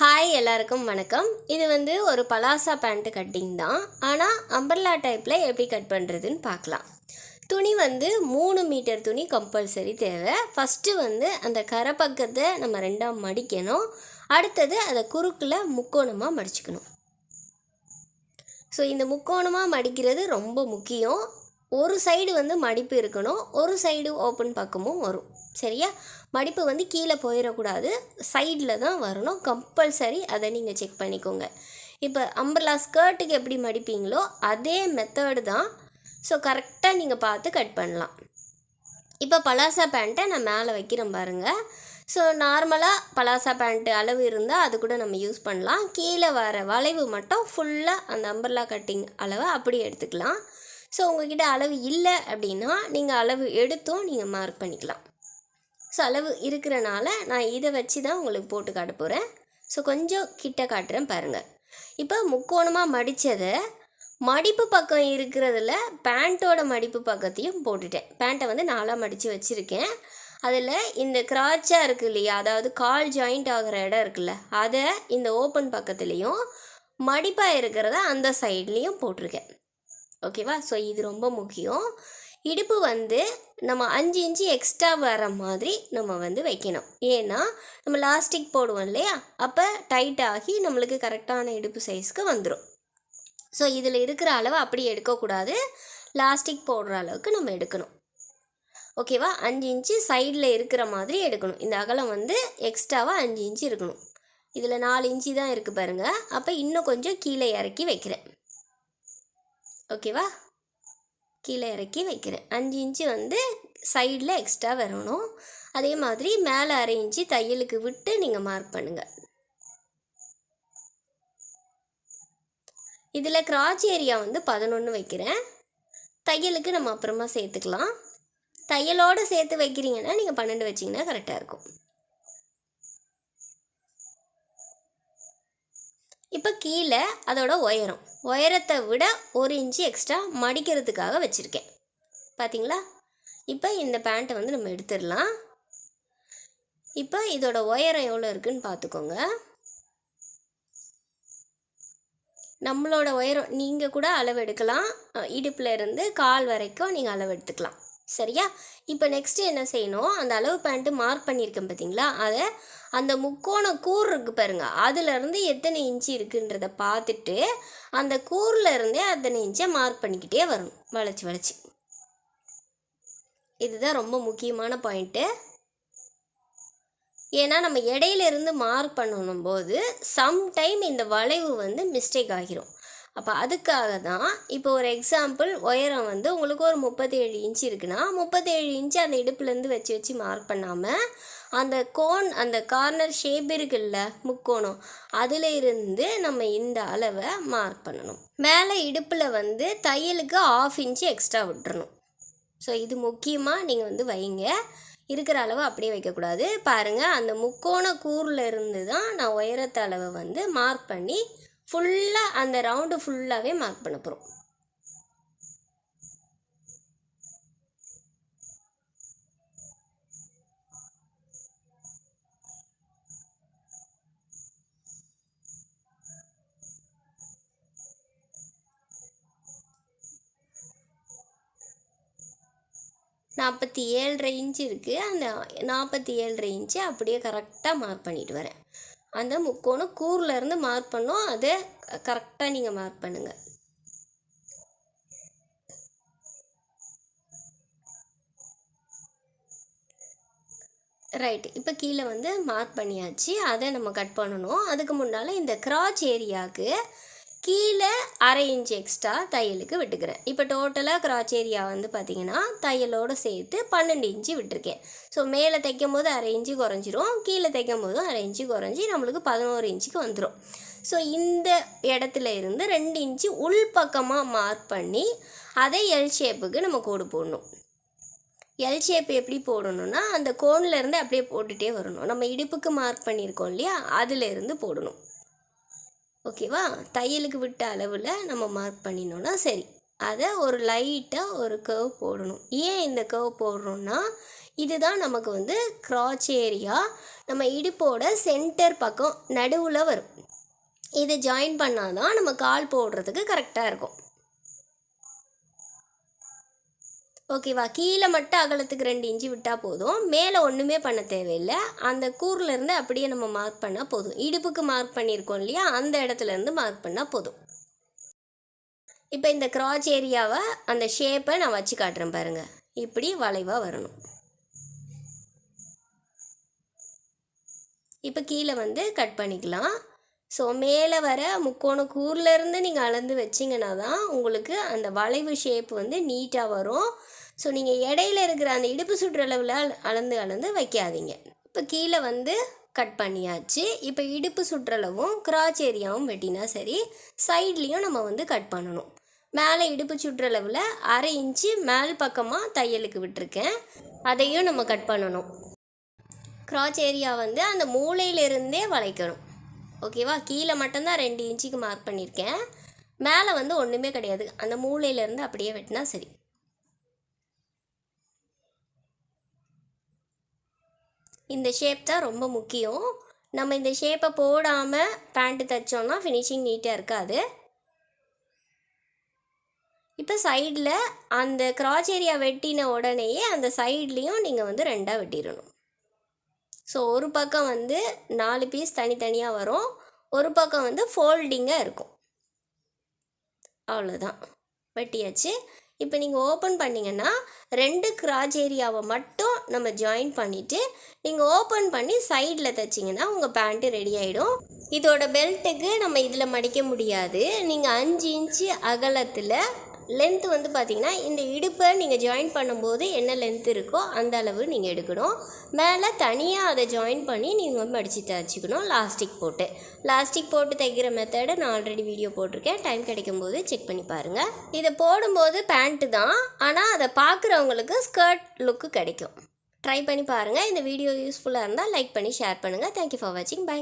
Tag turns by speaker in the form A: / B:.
A: Hi எல்லாருக்கும் வணக்கம். இது வந்து ஒரு பலாசா பேண்ட்டு கட்டிங் தான். ஆனால் அம்பர்லா டைப்பில் எப்படி கட் பண்ணுறதுன்னு பார்க்கலாம். துணி வந்து மூணு மீட்டர் துணி கம்பல்சரி தேவை. ஃபஸ்ட்டு வந்து அந்த கரை பக்கத்தை நம்ம ரெண்டாக மடிக்கணும். அடுத்தது அதை குறுக்கில் முக்கோணமாக மடிச்சுக்கணும். ஸோ இந்த முக்கோணமாக மடிக்கிறது ரொம்ப முக்கியம். ஒரு சைடு வந்து மடிப்பு இருக்கணும். ஒரு சைடு ஓப்பன் பக்கமும் வரும். சரியா? மடிப்பு வந்து கீழே போயிடக்கூடாது சைடில் தான் வரணும். கம்பல்சரி அதை நீங்கள் செக் பண்ணிக்கோங்க. இப்போ அம்பர்லா ஸ்கர்ட்டுக்கு எப்படி மடிப்பீங்களோ அதே மெத்தடு தான். ஸோ கரெக்டாக நீங்கள் பார்த்து கட் பண்ணலாம். இப்போ பலாசா பேண்ட்டை நான் மேலே வைக்கிறேன் பாருங்கள் ஸோ நார்மலாக பலாசா பேண்ட்டு அளவு இருந்தால் அது கூட நம்ம யூஸ் பண்ணலாம். கீழே வர வளைவு மட்டும் ஃபுல்லாக அந்த அம்பர்லா கட்டிங் அளவை அப்படியே எடுத்துக்கலாம். ஸோ உங்ககிட்ட அளவு இல்லை அப்படின்னா நீங்கள் அளவு எடுத்தும் நீங்கள் மார்க் பண்ணிக்கலாம். செலவு இருக்கிறனால நான் இதை வச்சு தான் உங்களுக்கு போட்டு காட்ட போகிறேன் ஸோ கொஞ்சம் கிட்ட காட்டுறேன் பாருங்கள் இப்போ முக்கோணமாக மடித்ததை மடிப்பு பக்கம் இருக்கிறதுல பேண்ட்டோட மடிப்பு பக்கத்தையும் போட்டுட்டேன். பேண்ட்டை வந்து நாலாக மடித்து வச்சுருக்கேன். அதில் இந்த கிராச்சாக இருக்கு இல்லையா? அதாவது கால் ஜாயிண்ட் ஆகிற இடம் இருக்குல்ல? அதை இந்த ஓப்பன் பக்கத்துலேயும் மடிப்பாக இருக்கிறத அந்த சைட்லேயும் போட்டிருக்கேன். ஓகேவா ஸோ இது ரொம்ப முக்கியம். இடுப்பு வந்து நம்ம அஞ்சு இன்ச்சு எக்ஸ்ட்ரா வர மாதிரி நம்ம வந்து வைக்கணும். ஏன்னா நம்ம லாஸ்டிக் போடுவோம் இல்லையா? அப்போ டைட் ஆகி நம்மளுக்கு கரெக்டான இடுப்பு சைஸ்க்கு வந்துடும் ஸோ இதில் இருக்கிற அளவு அப்படி எடுக்கக்கூடாது. லாஸ்டிக் போடுற அளவுக்கு நம்ம எடுக்கணும். ஓகேவா அஞ்சு இன்ச்சு சைடில் இருக்கிற மாதிரி எடுக்கணும். இந்த அகலம் வந்து எக்ஸ்ட்ராவாக அஞ்சு இன்ச்சு இருக்கணும். இதில் நாலு இன்ச்சு தான் இருக்குது பாருங்கள் அப்போ இன்னும் கொஞ்சம் கீழே இறக்கி வைக்கிறேன். ஓகேவா கீழே இறக்கி வைக்கிறேன். அஞ்சு இன்ச்சு வந்து சைடில் எக்ஸ்ட்ரா வரணும். அதே மாதிரி மேலே அரை இன்ச்சு தையலுக்கு விட்டு நீங்கள் மார்க் பண்ணுங்கள் இதில் கிராச் ஏரியா வந்து பதினொன்று வைக்கிறேன். தையலுக்கு நம்ம அப்புறமா சேர்த்துக்கலாம். தையலோடு சேர்த்து வைக்கிறீங்கன்னா நீங்கள் பன்னெண்டு வச்சிங்கன்னா கரெக்டாக இருக்கும். இப்போ கீழே அதோட உயரம். உயரத்தை விட ஒரு இன்ச்சு எக்ஸ்ட்ரா மடிக்கிறதுக்காக வச்சுருக்கேன். பார்த்தீங்களா இப்போ இந்த பேண்ட்டை வந்து நம்ம எடுத்துடலாம். இப்போ இதோட உயரம் எவ்வளோ இருக்குதுன்னு பார்த்துக்கோங்க நம்மளோட உயரம் நீங்கள் கூட அளவு எடுக்கலாம். இடுப்பில் இருந்து கால் வரைக்கும் நீங்கள் அளவு எடுத்துக்கலாம். சரியா? இப்போ நெக்ஸ்ட்டு என்ன செய்யணும்? அந்த அளவு பேண்ட்டு மார்க் பண்ணியிருக்கேன் பார்த்தீங்களா அதை அந்த முக்கோண கூர் இருக்கு பாருங்க. அதுலேருந்து எத்தனை இன்ச்சு இருக்குன்றத பார்த்துட்டு அந்த கூரில் இருந்தே அத்தனை இன்ச்சை மார்க் பண்ணிக்கிட்டே வரணும். வளைச்சி வளைச்சி. இதுதான் ரொம்ப முக்கியமான பாயிண்ட்டு ஏன்னா நம்ம இடையில இருந்து மார்க் பண்ணணும் போது சம்டைம் இந்த வளைவு வந்து மிஸ்டேக் ஆகிரும். அப்போ அதுக்காக தான் இப்போ ஒரு எக்ஸாம்பிள் உயரம் வந்து உங்களுக்கு ஒரு முப்பத்தேழு இன்ச்சு இருக்குன்னா முப்பத்தேழு இன்ச்சு அந்த இடுப்புலேருந்து வச்சு வச்சு மார்க் பண்ணாமல் அந்த கோன் அந்த கார்னர் ஷேப் இருக்குல்ல முக்கோணம் அதில் இருந்து நம்ம இந்த அளவை மார்க் பண்ணணும். மேலே இடுப்பில் வந்து தையலுக்கு ஆஃப் இன்ச்சு எக்ஸ்ட்ரா விட்டுறணும். ஸோ இது முக்கியமாக நீங்கள் வந்து வைங்க. இருக்கிற அளவு அப்படியே வைக்கக்கூடாது. பாருங்கள் அந்த முக்கோண கூரில் இருந்து தான் நான் உயரத்த அளவை வந்து மார்க் பண்ணி ஃபுல்லாக அந்த ரவுண்டு ஃபுல்லாகவே மார்க் பண்ண போகிறோம் நாற்பத்தி ஏழரை இன்ச்சு இருக்குது அந்த நாற்பத்தி ஏழரை இன்ச்சு அப்படியே கரெக்டாக மார்க் பண்ணிட்டு வரேன். அந்த முக்கோணம் கூரில் இருந்து மார்க் பண்ணோம். அதை கரெக்டாக நீங்கள் மார்க் பண்ணுங்கள் ரைட் இப்போ கீழே வந்து மார்க் பண்ணியாச்சு. அதை நம்ம கட் பண்ணணும். அதுக்கு முன்னால் இந்த கிராச் ஏரியாவுக்கு கீழே அரை இன்ச் எக்ஸ்ட்ரா தையலுக்கு விட்டுக்கிறேன். இப்போ டோட்டலாக கிராச் ஏரியா வந்து பார்த்திங்கன்னா தையலோடு சேர்த்து பன்னெண்டு இன்ச்சு விட்டுருக்கேன். ஸோ மேலே தைக்கும் போது அரை இன்ச்சு குறைஞ்சிரும் கீழே தைக்கும் போதும் அரை இன்ச்சு குறைஞ்சி நம்மளுக்கு பதினோரு இன்ச்சுக்கு வந்துடும் ஸோ இந்த இடத்துல இருந்து ரெண்டு இன்ச்சு உள் பக்கமாக மார்க் பண்ணி அதை எல் ஷேப்புக்கு நம்ம கோடு போடணும். எல் ஷேப் எப்படி போடணும்னா அந்த கோனில் அப்படியே போட்டுகிட்டே வரணும். நம்ம இடுப்புக்கு மார்க் பண்ணியிருக்கோம் இல்லையா அதிலேருந்து போடணும். ஓகேவா? தையலுக்கு விட்ட அளவில் நம்ம மார்க் பண்ணினோன்னா சரி. அதை ஒரு லைட்டாக ஒரு கர்வ் போடணும். ஏன் இந்த கர்வ் போடுறோன்னா இதுதான் நமக்கு வந்து கிராச் ஏரியா நம்ம இடுப்போட சென்டர் பக்கம் நடுவில் வரும். இது ஜாயின் பண்ணாதான் நம்ம கால் போடுறதுக்கு கரெக்டாக இருக்கும். ஓகேவா? கீழே மட்டும் அகலத்துக்கு ரெண்டு இன்ச்சு விட்டால் போதும். மேலே ஒன்றுமே பண்ண தேவையில்லை. அந்த கூர்லேருந்து அப்படியே நம்ம மார்க் பண்ணால் போதும். இடுப்புக்கு மார்க் பண்ணியிருக்கோம் இல்லையா? அந்த இடத்துல இருந்து மார்க் பண்ணால் போதும். இப்போ இந்த கிராச் ஏரியாவை அந்த ஷேப்பை நான் வச்சு காட்டுறேன் பாருங்கள் இப்படி வளைவாக வரணும். இப்போ கீழே வந்து கட் பண்ணிக்கலாம். ஸோ மேலே வர முக்கோண கூர்லேருந்து நீங்கள் அளந்து வச்சிங்கன்னா தான் உங்களுக்கு அந்த வளைவு ஷேப் வந்து நீட்டாக வரும். ஸோ நீங்கள் இடையில இருக்கிற அந்த இடுப்பு சுற்றளவில் அளந்து அளந்து வைக்காதீங்க. இப்போ கீழே வந்து கட் பண்ணியாச்சு. இப்போ இடுப்பு சுற்றளவும் கிராச் ஏரியாவும் வெட்டினா சரி சைட்லேயும் நம்ம வந்து கட் பண்ணணும். மேலே இடுப்பு சுற்றளவில் அரை இன்ச்சு மேல் பக்கமாக தையலுக்கு விட்டுருக்கேன். அதையும் நம்ம கட் பண்ணணும். கிராச் ஏரியா வந்து அந்த மூலையிலிருந்தே வளைக்கணும். ஓகேவா? கீழே மட்டும்தான் ரெண்டு இன்ச்சுக்கு மார்க் பண்ணியிருக்கேன் மேலே வந்து ஒன்றுமே கிடையாது. அந்த மூலையிலேருந்து அப்படியே வெட்டினா சரி. இந்த ஷேப் தான் ரொம்ப முக்கியம். நம்ம இந்த ஷேப்பை போடாமல் பேண்ட்டு தைச்சோம்னா ஃபினிஷிங் நீட்டாக இருக்காது. இப்போ சைடில் அந்த கிராச் ஏரியா வெட்டின உடனேயே அந்த சைட்லேயும் நீங்கள் வந்து ரெண்டாக வெட்டிடணும். ஸோ ஒரு பக்கம் வந்து நாலு பீஸ் தனித்தனியாக வரும். ஒரு பக்கம் வந்து ஃபோல்டிங்காக இருக்கும். அவ்வளோதான் வெட்டியாச்சு. இப்போ நீங்கள் ஓப்பன் பண்ணிங்கன்னா ரெண்டு கிராஜ் ஏரியாவை மட்டும் நம்ம ஜாயின் பண்ணிவிட்டு நீங்கள் ஓப்பன் பண்ணி சைடில் தைச்சிங்கன்னா உங்கள் பேண்ட்டு ரெடி ஆகிடும் இதோட பெல்ட்டுக்கு நம்ம இதில் மடிக்க முடியாது. நீங்கள் அஞ்சு இன்ச்சு அகலத்தில் லென்த் வந்து பார்த்திங்கன்னா இந்த இடுப்பை நீங்கள் ஜாயின் பண்ணும்போது என்ன லென்த் இருக்கோ அந்த அளவு நீங்கள் எடுக்கணும். மேலே தனியாக அதை ஜாயின் பண்ணி நீங்கள் வந்து மடித்து தைச்சிக்கணும் லாஸ்டிக் போட்டு. லாஸ்டிக் போட்டு தைக்கிற மெத்தடை நான் ஆல்ரெடி வீடியோ போட்டிருக்கேன். டைம் கிடைக்கும் போது செக் பண்ணி பாருங்கள் இதை போடும்போது பேண்ட்டு தான். ஆனால் அதை பார்க்குறவங்களுக்கு ஸ்கர்ட் லுக்கு கிடைக்கும். ட்ரை பண்ணி பாருங்கள் இந்த வீடியோ யூஸ்ஃபுல்லாக இருந்தால் லைக் பண்ணி ஷேர் பண்ணுங்கள் தேங்க்யூ ஃபார் வாட்சிங் பை